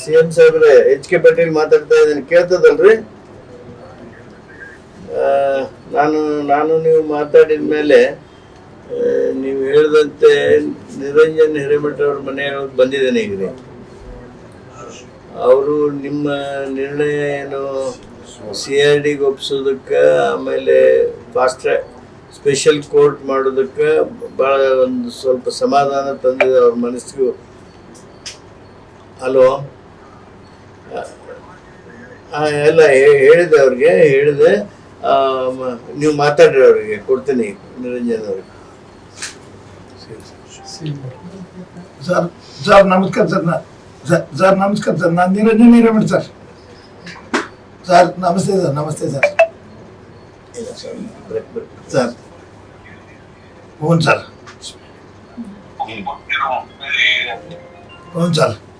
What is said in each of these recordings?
C M ಸಾಹೇಬ್ರೆ, H K Patil ಮಾತಾಡ್ತಾ ಇದ್ದೀನಿ. ಕೇಳ್ತದಲ್ರಿ? ನಾನು ನಾನು ನೀವು ಮಾತಾಡಿದ ಮೇಲೆ ನೀವು ಹೇಳಿದಂತೆ ನಿರಂಜನ್ ಹಿರೇಮಠ ಅವ್ರ ಮನೆಯವ್ರು ಬಂದಿದ್ದೇನೆ ಈಗ ಅವರು ನಿಮ್ಮ ನಿರ್ಣಯ ಏನು? ಸಿ ಆರ್ ಡಿಗೆ ಒಪ್ಸೋದಕ್ಕೆ, ಆಮೇಲೆ ಫಾಸ್ಟ್ ಸ್ಪೆಷಲ್ ಕೋರ್ಟ್ ಮಾಡೋದಕ್ಕೆ ಭಾಳ ಒಂದು ಸ್ವಲ್ಪ ಸಮಾಧಾನ ತಂದಿದೆ ಅವ್ರ ಮನಸ್ಸಿಗೂ. ಹಲೋ ಎಲ್ಲ ಹೇ- ಹೇಳಿದೆ ಅವ್ರಿಗೆ ಹೇಳಿದೆ ಆ, ಮ- ನೀವು ಮಾತಾಡ್ರಿ ಅವರಿಗೆ ಕೊಡ್ತೀನಿ ನಿರಂಜನ್ ಅವ್ರಿಗೆ. ಸರ್ ಸರ್ ನಮಸ್ಕಾರ ಸರ್ ನಾ- ಸರ್ ಸರ್ ನಮಸ್ಕಾರ ಸರ್ ನಾನು ನಿರಂಜನ್ ಹಿರೇಮಠ ಸರ್ ಸರ್ ನಮಸ್ತೆ ಸರ್ ನಮಸ್ತೆ ಸರ್ ಇಲ್ಲ ಸರ್ ಬ್ರೇಕ್ ಬ್ರೇಕ್ ಸರ್ ಹ್ಞೂ ಸರ್ ಹ್ಞೂ ಸರ್ ಸ್ಪೆಷಲ್ ಕೋರ್ಟ್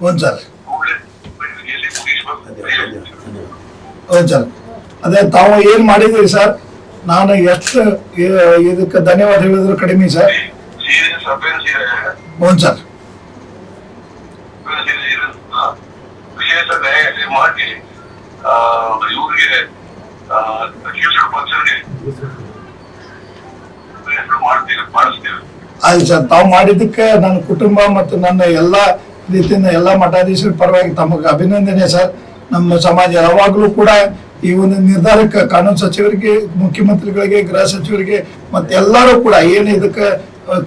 ಹ್ಞೂ ಸರ್. ಅದೇ ತಾವು ಏನ್ ಮಾಡಿದ್ರಿ ಸರ್? ನಾನು ಎಷ್ಟು ಇದಕ್ಕೆ ಧನ್ಯವಾದ ಹೇಳಿದ್ರು ಕಡಿಮೆ ಸರ್. ಸೀರಿಯಸ್ ಅಫೆನ್ಸ್ ಇದೆ ಹ್ಞೂ ಸರ್. ವಿಶೇಷ ನ್ಯಾಯಾಲಯ ಮಾಡಿ ಆ, ಇವ್ರಿಗೆ ಪರ್ಸನ್ಗೆ ಮಾಡ್ತೀವಿ ಮಾಡಿಸ್ತೀವಿ. ಸರ್, ತಾವು ಮಾಡಿದ್ದಕ್ಕೆ ನನ್ನ ಕುಟುಂಬ ಮತ್ತು ನನ್ನ ಎಲ್ಲ ರೀತಿಯಿಂದ ಎಲ್ಲ ಮಠಾಧೀಶರ ಪರವಾಗಿ ತಮಗೆ ಅಭಿನಂದನೆ ಸರ್. ನಮ್ಮ ಸಮಾಜ ಯಾವಾಗಲೂ ಕೂಡ ಈ ಒಂದು ನಿರ್ಧಾರಕ್ಕೆ ಕಾನೂನು ಸಚಿವರಿಗೆ, ಮುಖ್ಯಮಂತ್ರಿಗಳಿಗೆ, ಗೃಹ ಸಚಿವರಿಗೆ ಮತ್ತೆ ಎಲ್ಲರೂ ಕೂಡ ಏನು ಇದಕ್ಕೆ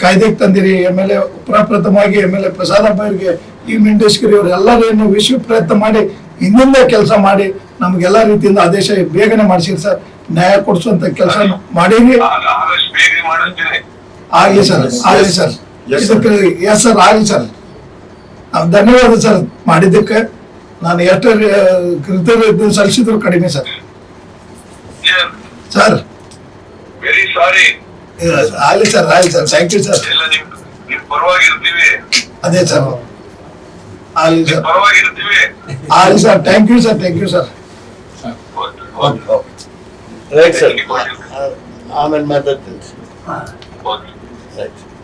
ಕಾಯ್ದೆಗೆ ತಂದಿರಿ, ಎಂ ಎಲ್ ಎ ಪ್ರಪ್ರಥಮವಾಗಿ ಎಂ ಎಲ್ ಎ ಪ್ರಸಾದ್ ಅವರಿಗೆ ಈ ಮಿಂಡೇಶ್ಕರಿ ಅವರು ಏನು ವಿಶ್ವ ಪ್ರಯತ್ನ ಮಾಡಿ ಹಿಂದಿಂದ ಕೆಲಸ ಮಾಡಿ ನಮ್ಗೆಲ್ಲ ರೀತಿಯಿಂದ ಆದೇಶ ಬೇಗನೆ ಮಾಡಿಸಿರಿ ಸರ್. ನ್ಯಾಯ ಕೊಡಿಸುವಂತ ಕೆಲಸ ಮಾಡೀರಿ. ಆಗಲಿ ಸರ್ ಆಗಲಿ ಸರ್. ಇದಕ್ಕೆ ಎಸ್ ಸರ್ ಆಗಲಿ ಸರ್. ನಾವು ಧನ್ಯವಾದ ಸರ್ ಮಾಡಿದ್ದಕ್ಕೆ. ನಾನು ಎಷ್ಟು ಕೃತಜ್ಞತೆ ಸಲ್ಲಿಸಿದ್ರು ಕಡಿಮೆ ಸರ್. ಸರ್. ವೆರಿ ಸಾರಿ ಆಗಲಿ ಸರ್ ಆಗಲಿ ಸರ್. Thank you sir. ಪರವಾಗಿರ್ತೀವಿ. ಅದೇ ಸರ್. ಆಗಲಿ ಸರ್. ಪರವಾಗಿರ್ತೀವಿ. ಆಗಲಿ sir. Thank you sir. Thank you sir. Okay, okay. Right sir ಆಮೇಲೆ ಮಾತಾಡ್ತೀನಿ. Thanks.